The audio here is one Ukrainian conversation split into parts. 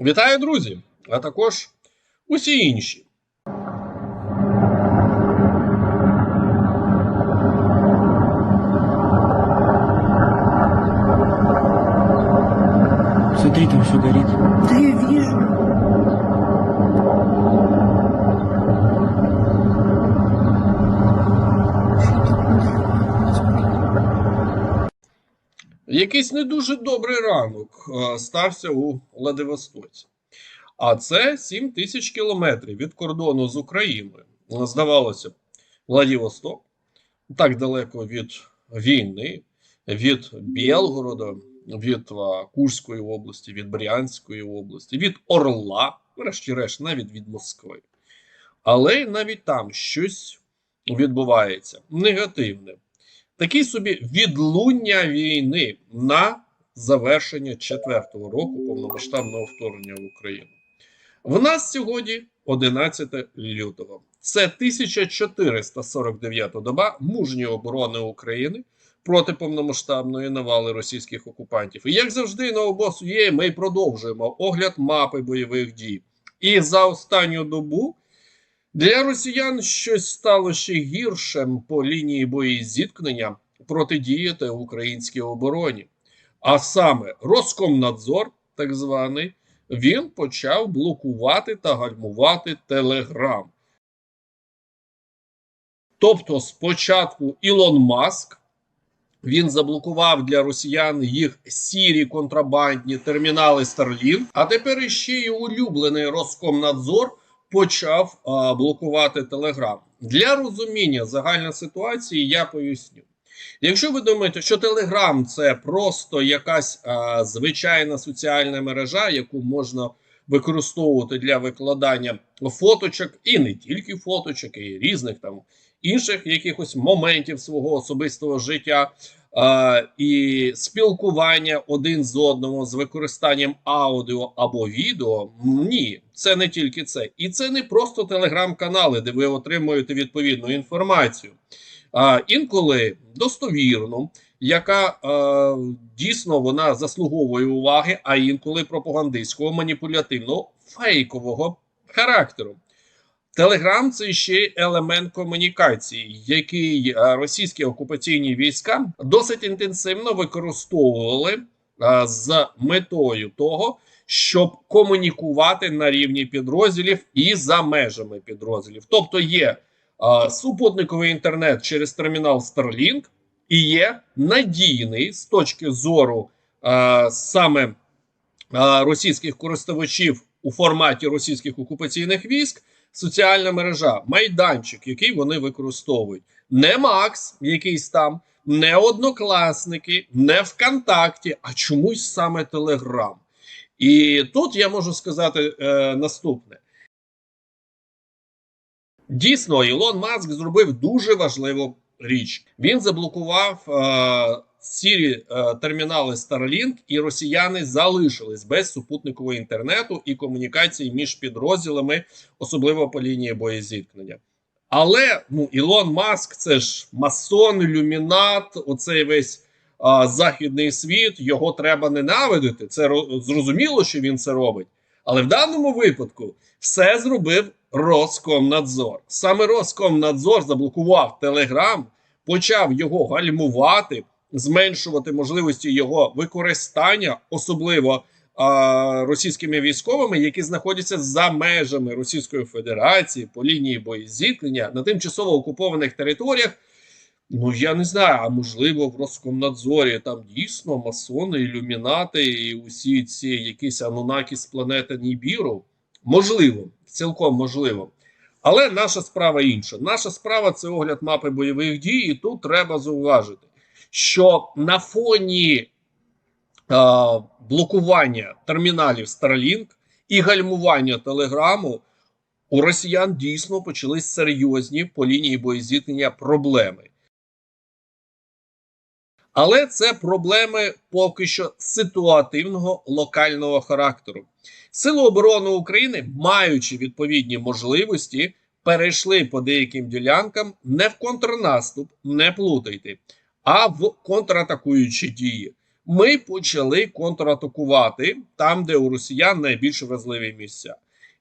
Вітаю, друзі! А також усі інші. Смотри, там все горит. Якийсь не дуже добрий ранок стався у Владивостоці. А це 7 тисяч кілометрів від кордону з Україною. Здавалося Владивосток так далеко від війни, від Білгорода, від Курської області, від Брянської області, від Орла, врешті-решт, навіть від Москви. Але навіть там щось відбувається негативне. Такий собі відлуння війни на завершення четвертого року повномасштабного вторгнення в Україну. В нас сьогодні 11 лютого. Це 1449 доба мужньої оборони України проти повномасштабної навали російських окупантів. І як завжди, на обосу є, ми продовжуємо огляд мапи бойових дій. І за останню добу для росіян щось стало ще гіршим по лінії боєзіткнення протидіяти українській обороні. А саме Роскомнадзор, так званий, він почав блокувати та гальмувати Телеграм. Тобто, спочатку Ілон Маск він заблокував для росіян їх сірі контрабандні термінали Starlink, а тепер іще й улюблений Роскомнадзор почав а, блокувати Телеграм. Для розуміння загальної ситуації я поясню. Якщо ви думаєте, що Телеграм це просто якась а, звичайна соціальна мережа, яку можна використовувати для викладання фоточок, і не тільки фоточок, і різних там інших якихось моментів свого особистого життя. А, і спілкування один з одним з використанням аудіо або відео. Ні, це не тільки це. І це не просто телеграм-канали, де ви отримуєте відповідну інформацію. А, інколи достовірну, яка е, дійсно вона заслуговує уваги, а інколи пропагандистського, маніпулятивного, фейкового характеру. Телеграм це ще елемент комунікації, який е, російські окупаційні війська досить інтенсивно використовували е, з метою того, щоб комунікувати на рівні підрозділів і за межами підрозділів. Тобто є е, супутниковий інтернет через термінал Starlink і є надійний з точки зору е, саме е, російських користувачів у форматі російських окупаційних військ соціальна мережа, майданчик, який вони використовують. Не Макс, якийсь там, не однокласники, не ВКонтакті, а чомусь саме Телеграм. І тут я можу сказати е, наступне. Дійсно, Ілон Маск зробив дуже важливу річ. Він заблокував е, сірі е, термінали Starlink, і росіяни залишились без супутникового інтернету і комунікації між підрозділами, особливо по лінії боєзіткнення. Але ну, Ілон Маск це ж масон, ілюмінат, оцей весь а, західний світ. Його треба ненавидити. Це ро- зрозуміло, що він це робить. Але в даному випадку все зробив Роскомнадзор. Саме Роскомнадзор заблокував Телеграм, почав його гальмувати, зменшувати можливості його використання, особливо а, російськими військовими, які знаходяться за межами Російської Федерації по лінії боєзіткнення на тимчасово окупованих територіях. Ну я не знаю, а можливо, в Роскомнадзорі там дійсно масони, ілюмінати і усі ці якісь анунаки з планети Нібіру. Можливо, цілком можливо. Але наша справа інша. Наша справа це огляд мапи бойових дій, і тут треба зауважити, що на фоні е, блокування терміналів Starlink і гальмування телеграму у росіян дійсно почались серйозні по лінії боєзіткнення проблеми. Але це проблеми поки що ситуативного локального характеру. Сили оборони України, маючи відповідні можливості, перейшли по деяким ділянкам не в контрнаступ, не плутайте, а в контратакуючі дії. ми почали контратакувати там, де у росіян найбільш вразливі місця.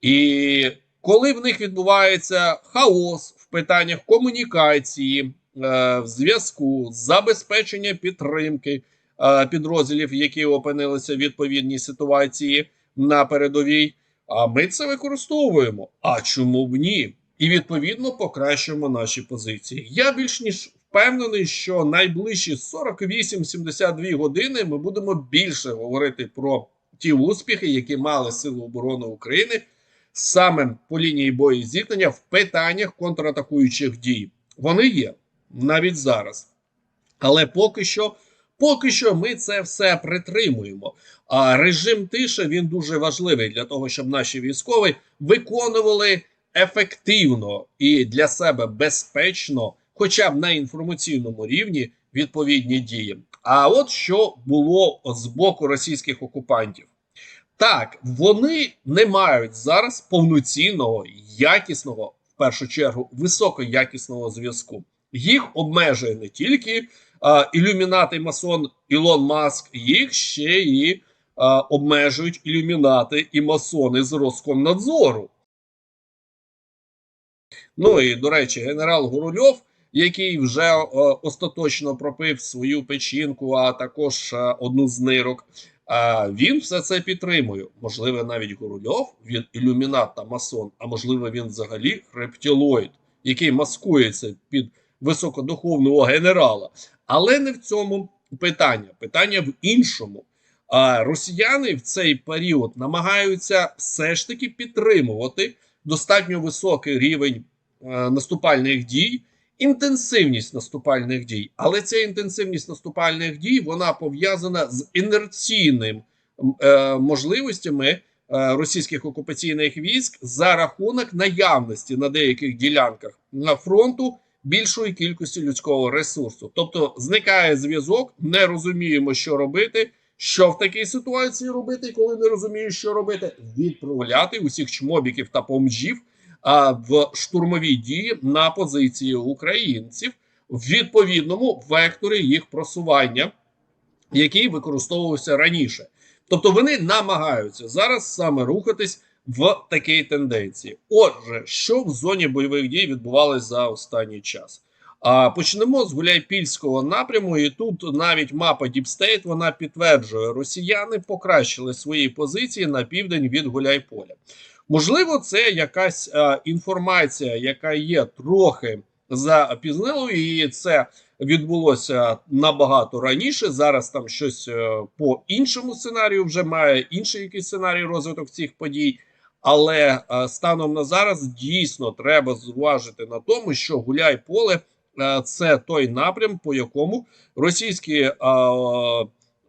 І коли в них відбувається хаос в питаннях комунікації, в зв'язку, забезпечення підтримки е, підрозділів, які опинилися в відповідній ситуації на передовій, а ми це використовуємо. А чому б ні? І відповідно покращуємо наші позиції. Я більш ніж впевнений, що найближчі 48-72 години ми будемо більше говорити про ті успіхи, які мали Сили оборони України саме по лінії бою зіткнення в питаннях контратакуючих дій. Вони є навіть зараз. Але поки що, поки що ми це все притримуємо. А режим тиші він дуже важливий для того, щоб наші військові виконували ефективно і для себе безпечно, хоча б на інформаційному рівні, відповідні дії. А от що було з боку російських окупантів. Так, вони не мають зараз повноцінного, якісного, в першу чергу, високоякісного зв'язку. Їх обмежує не тільки а, ілюмінати масон Ілон Маск, їх ще і а, обмежують ілюмінати і масони з Роскомнадзору. Ну і до речі, генерал Гурульов, який вже е, остаточно пропив свою печінку, а також е, одну з нирок. А він все це підтримує. Можливо, навіть Гурульов, він ілюмінат та масон, а можливо, він взагалі рептилоїд, який маскується під високодуховного генерала. Але не в цьому питання. Питання в іншому. А росіяни в цей період намагаються все ж таки підтримувати достатньо високий рівень е, наступальних дій. Інтенсивність наступальних дій, але ця інтенсивність наступальних дій вона пов'язана з інерційним е, можливостями е, російських окупаційних військ за рахунок наявності на деяких ділянках на фронту більшої кількості людського ресурсу. Тобто зникає зв'язок, не розуміємо, що робити. Що в такій ситуації робити, коли не розумієш, що робити, відправляти усіх чмобіків та помжів а, в штурмові дії на позиції українців в відповідному векторі їх просування, який використовувався раніше. Тобто вони намагаються зараз саме рухатись в такій тенденції. Отже, що в зоні бойових дій відбувалося за останній час? А почнемо з Гуляйпільського напряму, і тут навіть мапа Діпстейт вона підтверджує, росіяни покращили свої позиції на південь від Гуляйполя. Можливо, це якась а, інформація, яка є трохи запізнилою, і це відбулося набагато раніше. Зараз там щось е, по іншому сценарію вже має інший якийсь сценарій розвиток цих подій. Але е, станом на зараз дійсно треба зважити на тому, що гуляй поле е, це той напрям, по якому російські е,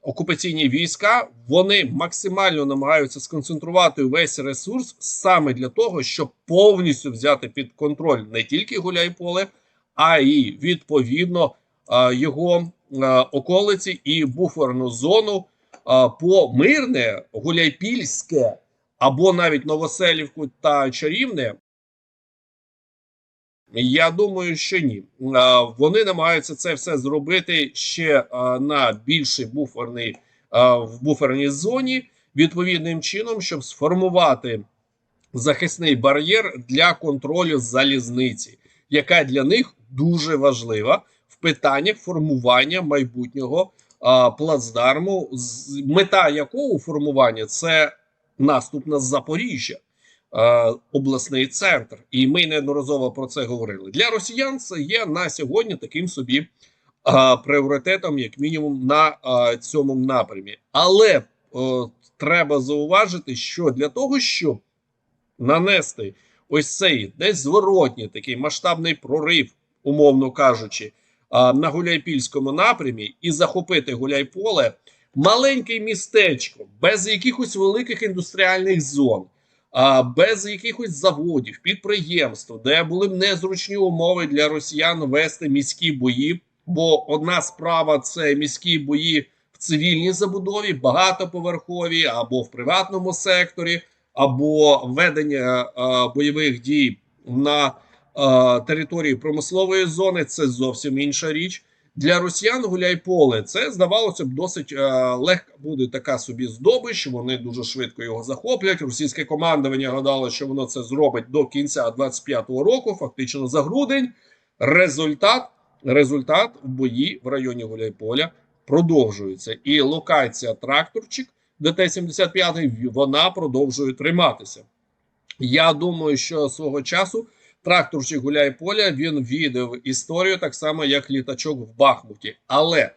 окупаційні війська вони максимально намагаються сконцентрувати весь ресурс саме для того, щоб повністю взяти під контроль не тільки гуляйполе, а й відповідно його околиці і буферну зону по мирне гуляйпільське або навіть Новоселівку та Чарівне. Я думаю, що ні. Вони намагаються це все зробити ще на більший буферний в буферній зоні, відповідним чином, щоб сформувати захисний бар'єр для контролю залізниці, яка для них дуже важлива в питаннях формування майбутнього плацдарму, мета якого формування це наступ на Запоріжжя е, обласний центр, і ми неодноразово про це говорили. Для росіян це є на сьогодні таким собі е, пріоритетом, як мінімум, на е, цьому напрямі. Але треба зауважити, що для того, щоб нанести ось цей десь зворотній такий масштабний прорив, умовно кажучи, на Гуляйпільському напрямі і захопити Гуляйполе, маленьке містечко без якихось великих індустріальних зон, без якихось заводів, підприємств, де були б незручні умови для росіян вести міські бої. Бо одна справа це міські бої в цивільній забудові, багатоповерхові або в приватному секторі, або ведення е, бойових дій на е, території промислової зони це зовсім інша річ. Для росіян Гуляйполе це здавалося б досить е, легка буде така собі здобич. Вони дуже швидко його захоплять. Російське командування гадало, що воно це зробить до кінця 25-го року, фактично за грудень. Результат результат в бої в районі Гуляйполя продовжується. І локація тракторчик ДТ-75 вона продовжує триматися. Я думаю, що свого часу тракторчик Гуляйполя він війде в історію так само, як літачок в Бахмуті. Але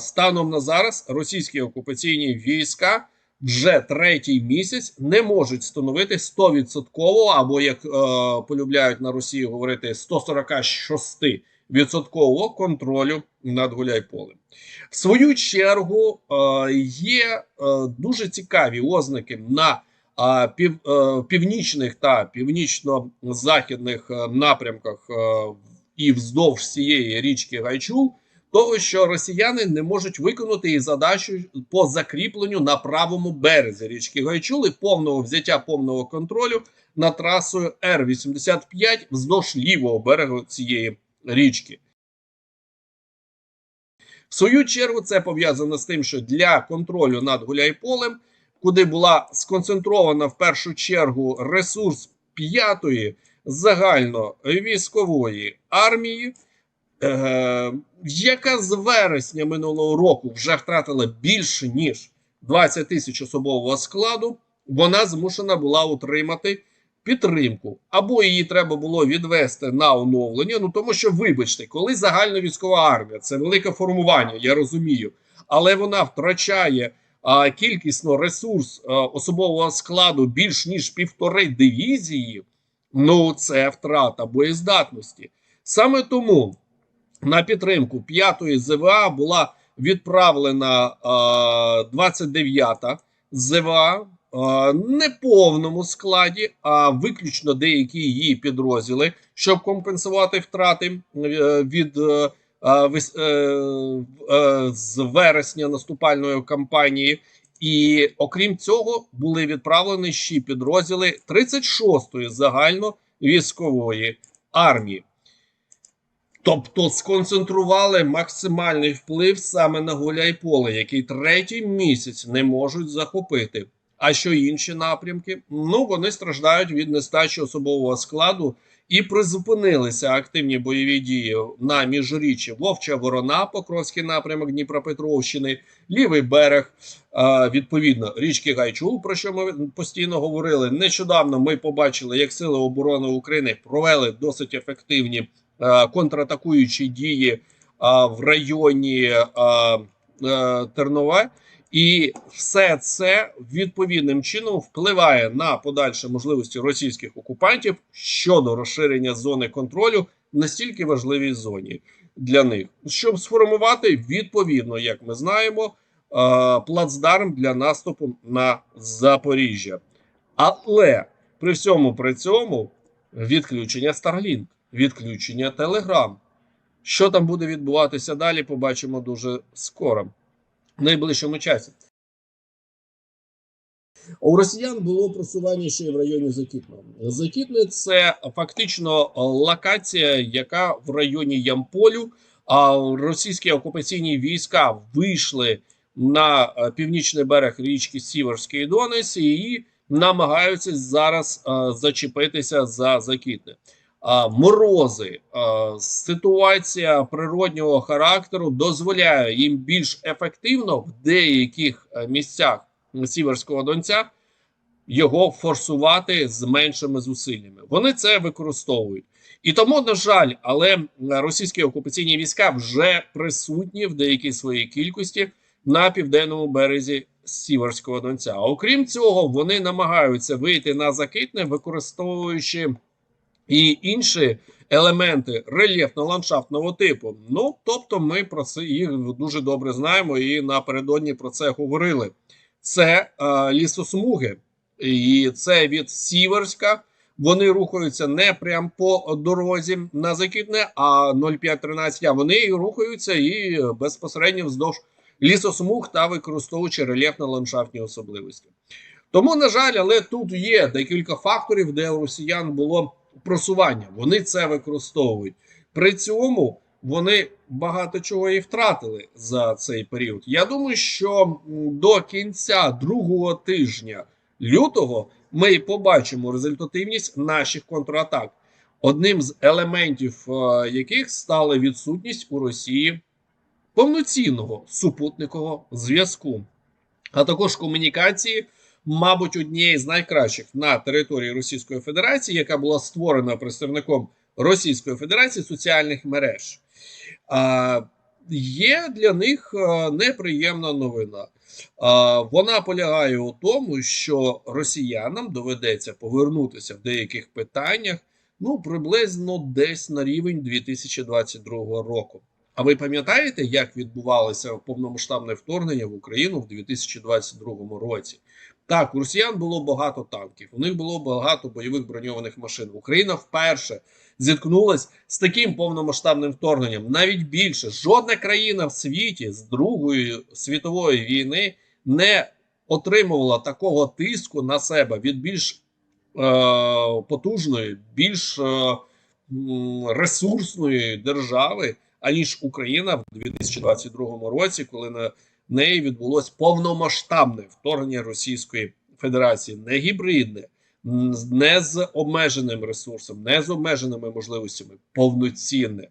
станом на зараз російські окупаційні війська вже третій місяць не можуть становити 100% або як полюбляють на Росії говорити 146 відсоткового контролю над Гуляйполем. В свою чергу є дуже цікаві ознаки на е, пів, е, північних та північно-західних е, напрямках е, і вздовж всієї річки Гайчул, того, що росіяни не можуть виконати і задачу по закріпленню на правому березі річки Гайчул і повного взяття повного контролю над трасою Р-85 вздовж лівого берегу цієї річки. В свою чергу це пов'язано з тим, що для контролю над Гуляйполем, куди була сконцентрована в першу чергу ресурс п'ятої загально військової армії, е, яка з вересня минулого року вже втратила більше ніж 20 тисяч особового складу, вона змушена була утримати підтримку, або її треба було відвести на оновлення. Ну тому що, вибачте, коли загальна військова армія це велике формування, я розумію, але вона втрачає кількісно ресурс особового складу більш ніж півтори дивізії. Ну це втрата боєздатності. Саме тому на підтримку 5-ї ЗВА була відправлена 29-та ЗВА не повному складі, а виключно деякі її підрозділи, щоб компенсувати втрати е, від е, е, е, з вересня наступальної кампанії. І окрім цього, були відправлені ще підрозділи 36-ї загальновійськової армії. Тобто сконцентрували максимальний вплив саме на Гуляйполе, який третій місяць не можуть захопити. А що інші напрямки? Ну вони страждають від нестачі особового складу і призупинилися активні бойові дії на міжріччі Вовча Ворона, Покровський напрямок Дніпропетровщини, лівий берег, відповідно, річки Гайчул, про що ми постійно говорили. Нещодавно ми побачили, як Сили оборони України провели досить ефективні контратакуючі дії в районі е, Тернове. І все це відповідним чином впливає на подальші можливості російських окупантів щодо розширення зони контролю настільки важливій зоні для них, щоб сформувати відповідно, як ми знаємо, плацдарм для наступу на Запоріжжя. Але при всьому при цьому відключення Starlink, відключення Telegram. Що там буде відбуватися далі, побачимо дуже скоро найближчому часі. У росіян було просування ще й в районі Закітного. Закітне це фактично локація, яка в районі Ямполю. А російські окупаційні війська вийшли на е, північний берег річки Сіверський Донець і намагаються зараз е, зачепитися за Закітне. Морози, ситуація природнього характеру дозволяє їм більш ефективно в деяких е, місцях Сіверського Донця його форсувати з меншими зусиллями. Вони це використовують. І тому, на жаль, але російські окупаційні війська вже присутні в деякій своїй кількості на південному березі Сіверського Донця. Окрім цього, вони намагаються вийти на Закитне, використовуючи і інші елементи рельєфно-ландшафтного типу. Ну тобто, ми про це їх дуже добре знаємо і напередодні про це говорили. Це е, лісосмуги, і це від Сіверська. Вони рухаються не прямо по дорозі на Закітне, а 0513, а вони рухаються і безпосередньо вздовж лісосмуг та використовуючи рельєфно-ландшафтні особливості. Тому, на жаль, але тут є декілька факторів, де у росіян було просування. Вони це використовують. При цьому вони багато чого і втратили за цей період. Я думаю, що до кінця другого тижня лютого ми побачимо результативність наших контратак, одним з елементів е, яких стала відсутність у Росії повноцінного супутникового зв'язку, а також комунікації, мабуть, однієї з найкращих на території Російської Федерації, яка була створена представником Російської Федерації соціальних мереж. А, є для них е, неприємна новина. Вона полягає у тому, що росіянам доведеться повернутися в деяких питаннях ну приблизно десь на рівень 2022 року. А ви пам'ятаєте, як відбувалося повномасштабне вторгнення в Україну в 2022 році? Так, у росіян було багато танків, у них було багато бойових броньованих машин. Україна вперше зіткнулась з таким повномасштабним вторгненням. Навіть більше жодна країна в світі з Другої світової війни не отримувала такого тиску на себе від більш е, потужної, більш е, ресурсної держави, аніж Україна в 2022 році, коли на неї відбулось повномасштабне вторгнення Російської Федерації, не гібридне, не з обмеженим ресурсом, не з обмеженими можливостями, повноцінне.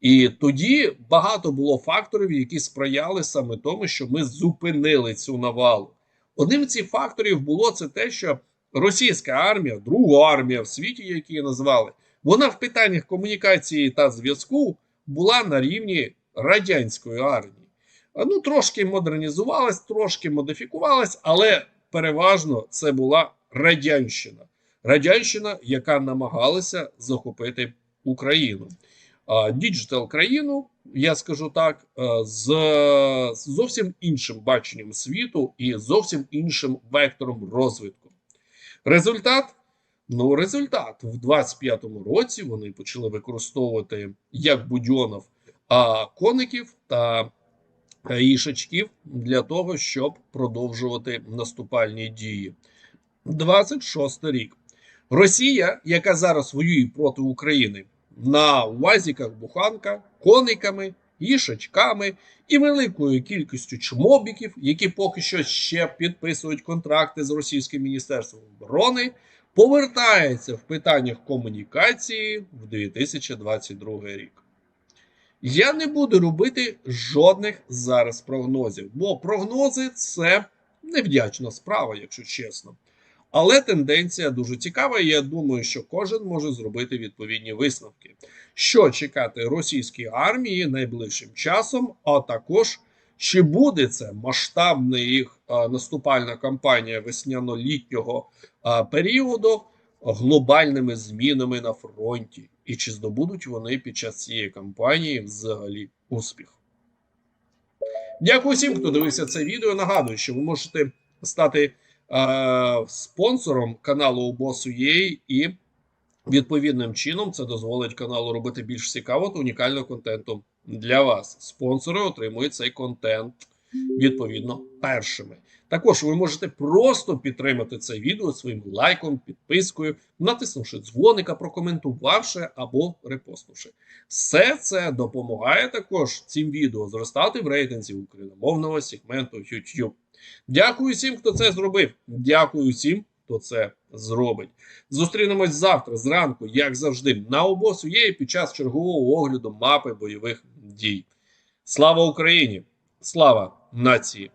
І тоді багато було факторів, які сприяли саме тому, що ми зупинили цю навалу. Одним з цих факторів було це те, що російська армія, друга армія в світі, які її назвали, вона в питаннях комунікації та зв'язку була на рівні радянської армії. Ну, трошки модернізувалась, трошки модифікувалась, але переважно це була радянщина. Радянщина, яка намагалася захопити Україну. Діджитал країну, я скажу так, е, з зовсім іншим баченням світу і зовсім іншим вектором розвитку. Результат Ну, результат в 25-му році вони почали використовувати як будьонов, коників та е, для того, щоб продовжувати наступальні дії. 26 рік. Росія, яка зараз воює проти України на УАЗіках, буханках, кониками, їшачками і великою кількістю чмобіків, які поки що ще підписують контракти з російським міністерством оборони повертається в питаннях комунікації в 2022 рік. Я не буду робити жодних зараз прогнозів, бо прогнози це невдячна справа, якщо чесно. Але тенденція дуже цікава, і я думаю, що кожен може зробити відповідні висновки. Що чекати російській армії найближчим часом, а також чи буде це масштабна їх наступальна кампанія весняно-літнього періоду глобальними змінами на фронті, і чи здобудуть вони під час цієї кампанії взагалі успіх? Дякую всім, хто дивився це відео. Нагадую, що ви можете стати е, спонсором каналу Boss.ua і відповідним чином це дозволить каналу робити більш цікавого та унікального контенту для вас. Спонсори отримують цей контент відповідно першими. Також ви можете просто підтримати це відео своїм лайком, підпискою, натиснувши дзвоника, прокоментувавши або репостнувши. Все це допомагає також цим відео зростати в рейтинзі україномовного сегменту YouTube. Дякую всім, хто це зробив. Дякую всім, хто це зробить. Зустрінемось завтра зранку, як завжди, на обосу є під час чергового огляду мапи бойових дій. Слава Україні! Слава нації!